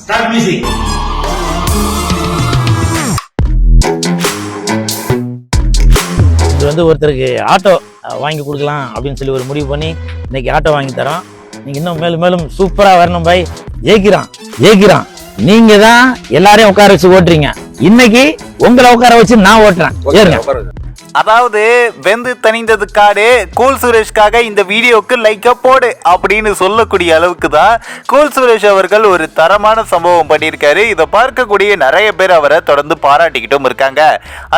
Start music இது வந்து ஒருத்தருக்கு ஆட்டோ வாங்கி கொடுக்கலாம் அப்படின்னு சொல்லி ஒரு முடிவு பண்ணி இன்னைக்கு ஆட்டோ வாங்கி தரோம். நீங்க இன்னும் மேலும் மேலும் சூப்பரா வரணும் பாய். ஜெயிக்கிறான் ஜெயிக்கிறான். நீங்க தான் எல்லாரையும் உட்கார வச்சு ஓட்டுறீங்க. இன்னைக்கு உங்களை உட்கார வச்சு நான் ஓட்டுறேன். ஏறுங்க அதாவது வெந்து தணிந்தது காடு கூல் சுரேஷ்காக இந்த வீடியோக்கு லைக்க போடு அப்படின்னு சொல்லக்கூடிய அளவுக்கு தான் கூல் சுரேஷ் அவர்கள் ஒரு தரமான சம்பவம் பண்ணியிருக்காரு. இதை பார்க்கக்கூடிய நிறைய பேர் அவரை தொடர்ந்து பாராட்டிக்கிட்டும் இருக்காங்க.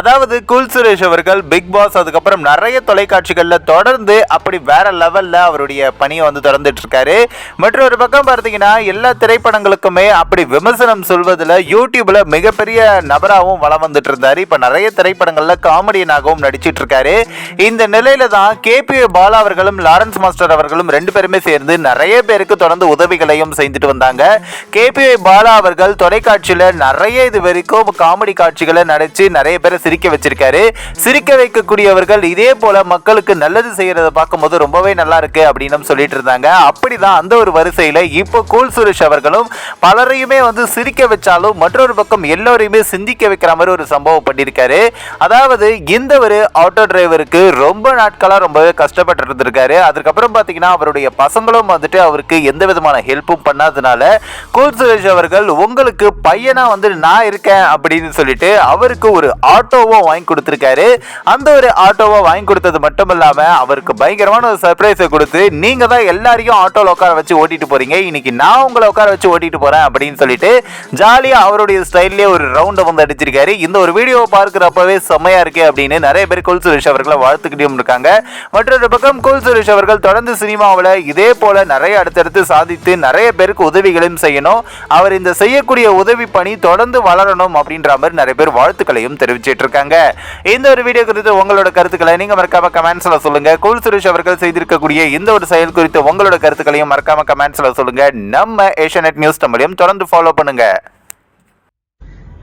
அதாவது கூல் சுரேஷ் அவர்கள் பிக் பாஸ் அதுக்கப்புறம் நிறைய தொலைக்காட்சிகளில் தொடர்ந்து அப்படி வேற லெவல்ல அவருடைய பணியை வந்து தொடர்ந்துட்டு இருக்காரு மற்றொரு பக்கம் பார்த்தீங்கன்னா எல்லா திரைப்படங்களுக்குமே அப்படி விமர்சனம் சொல்வதில் யூடியூப்ல மிகப்பெரிய நபராகவும் வளம் வந்துட்டு இருந்தார் இப்போ நிறைய திரைப்படங்களில் காமெடியனாகவும் நடிச்சிட்டு இருக்காரு இந்த நிலையில தான் கே பி பாலா அவர்களும் லாரன்ஸ் மாஸ்டர் அவர்களும் ரெண்டு பேருமே சேர்ந்து நிறைய பேருக்கு தொடர்ந்து உதவிகளையும் செய்துட்டு வந்தாங்க. கே பி பாலா அவர்கள் தொலைக்காட்சியில நிறைய இது வரைக்கும் காமெடி காட்சிகளை நடிச்சு நிறைய பேரை சிரிக்க வச்சிருக்காரு. சிரிக்க வைக்கக்கூடியவர்கள் இதே போல மக்களுக்கு நல்லது செய்யறத பார்க்கும்போது ரொம்பவே நல்லா இருக்கு அப்படின்னு சொல்லிட்டு இருந்தாங்க. அப்படிதான் அந்த ஒரு வரிசையில இப்போ கூல் சுரேஷ் அவர்களும் பலரையுமே வந்து சிரிக்க வச்சாலும் மற்றொரு பக்கம் எல்லோரையுமே சிந்திக்க வைக்கிற மாதிரி ஒரு சம்பவம் பண்ணியிருக்காரு. அதாவது இந்த ஒரு ஆட்டோ டிரைவருக்கு ரொம்ப நாட்களாக ரொம்பவே கஷ்டப்பட்டு இருந்திருக்காரு. அதுக்கப்புறம் பார்த்தீங்கன்னா அவருடைய பசங்களும் வந்துட்டு அவருக்கு எந்த விதமான ஹெல்ப்பும் பண்ணாதனால கூல் சுரேஷ் அவர்கள் உங்களுக்கு பையனா வந்து நான் இருக்கேன் அப்படின்னு சொல்லிட்டு அவருக்கு ஒரு ஆட்டோவை வாங்கி கொடுத்துருக்காரு. அந்த ஒரு ஆட்டோவை வாங்கி கொடுத்தது மட்டும் இல்லாம அவருக்கு பயங்கரமான ஒரு சர்ப்ரைஸை கொடுத்து நீங்க தான் எல்லாரையும் ஆட்டோவில் உட்கார வச்சு ஓட்டிட்டு போறீங்க. இன்னைக்கு நான் உங்களை உட்கார வச்சு ஓட்டிட்டு போறேன் அப்படின்னு சொல்லிட்டு ஜாலியாக அவருடைய ஸ்டைல்லே ஒரு ரவுண்டை வந்து அடிச்சிருக்காரு. இந்த ஒரு வீடியோவை பார்க்குறப்பவே செம்மையா இருக்கு அப்படின்னு நிறைய நிறைய பேர் குல் சுரேஷ் அவர்களை வாழ்த்துக்கிட்டும் இருக்காங்க. மற்றொரு பக்கம் குல் சுரேஷ் அவர்கள் தொடர்ந்து சினிமாவில் இதே போல நிறைய அடுத்தடுத்து சாதித்து நிறைய பேருக்கு உதவிகளையும் செய்யணும். அவர் இந்த செய்யக்கூடிய உதவி பணி தொடர்ந்து வளரணும் அப்படின்ற மாதிரி நிறைய பேர் வாழ்த்துக்களையும் தெரிவிச்சிட்டு இருக்காங்க. இந்த ஒரு வீடியோ குறித்து உங்களோட கருத்துக்களை நீங்க மறக்காம கமெண்ட்ஸ்ல சொல்லுங்க. குல் சுரேஷ் அவர்கள் செய்திருக்கக்கூடிய இந்த ஒரு செயல் குறித்து உங்களோட கருத்துக்களையும் மறக்காம கமெண்ட்ஸ்ல சொல்லுங்க. நம்ம ஏஷியநெட் நியூஸ் தமிழையும் தொடர்ந்து ஃபாலோ பண்ணுங்க.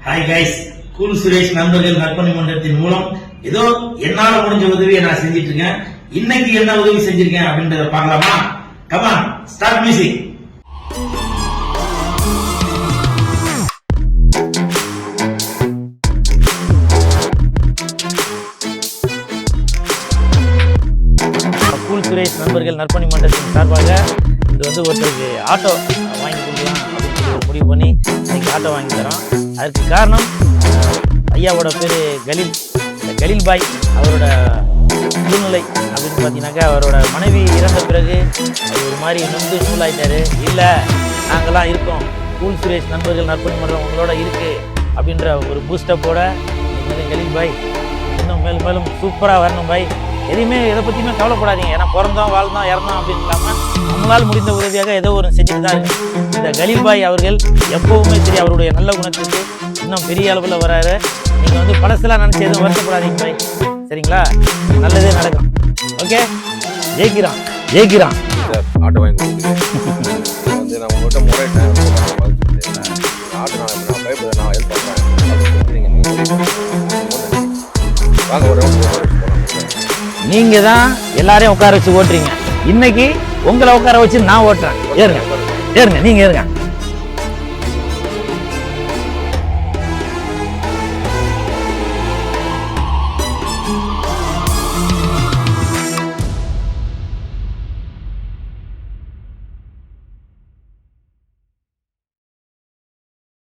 ஹாய் கைஸ் கூல் சுரேஷ் நண்பர்கள் நற்பணி மன்றத்தின் மூலம் ஏதோ என்னால முடிஞ்ச உதவியை நான் செஞ்சிட்டு இருக்கேன் இன்னைக்கு என்ன உதவி செஞ்சிருக்கேன் அப்படின்றத பார்க்கலாமா? கமான் ஸ்டார்ட் மியூசிக் சுரேஷ் நண்பர்கள் நற்பணி மன்றத்தின் சார்பாக இது வந்து ஒருத்தருக்கு ஆட்டோ வாங்கி கொடுக்கலாம் அப்படின்னு சொல்லி முடிவு பண்ணி இன்னைக்கு ஆட்டோ வாங்கி தரோம். அதுக்கு காரணம் ஐயாவோட பேர் கலீப் கலீல் பாய் அவரோட சூழ்நிலை அப்படின்னு பார்த்தீங்கன்னாக்கா அவரோட மனைவி இறந்த பிறகு ஒரு மாதிரி நொந்து நூலாயிட்டாரு. இல்லை நாங்களாம் இருக்கோம். கூல் சுரேஷ் நண்பர்கள் நற்பணி மன்றம் உங்களோட இருக்குது அப்படின்ற ஒரு பூஸ்டப்போட இன்னைக்கு கலீல் பாய் இன்னும் மேலும் மேலும் சூப்பராக வரணும் பாய். எதையுமே எதை பற்றியுமே கவலைப்படாதீங்க. ஏன்னா பிறந்தோம் வாழ்ந்தோம் இறந்தோம் அப்படின்னு இல்லாமல் நம்மளால் முடிந்த உதவியாக ஏதோ ஒரு செஞ்சுட்டு தான் இந்த கலீல் பாய் அவர்கள் எப்பவுமே சரி அவருடைய நல்ல குணத்துக்கு இன்னும் பெரிய அளவில் வராரு. நீங்கள் வந்து பழசெல்லாம் நினச்சி எதுவும் வருத்தப்படாதீங்க பாய். சரிங்களா? நல்லதே நடக்கும். ஓகே? ஜெயிக்கிறான். ஜெயிக்கிறான். ஆட்டோ வாங்கி வந்து நான் உங்கள்கிட்ட முறையிட்டேன் ஆட்டோ நான் பயப்படுறேன். நான் ஹெல்ப் பண்ணுறேன் வாங்க ஒரு. நீங்கள் தான் எல்லாரையும் உட்கார வச்சு ஓட்டுறீங்க. இன்னைக்கு உங்களை உட்கார வச்சு நான் ஓட்டுறேன். ஏறுங்க. ஏறுங்க. நீங்கள் ஏறுங்க.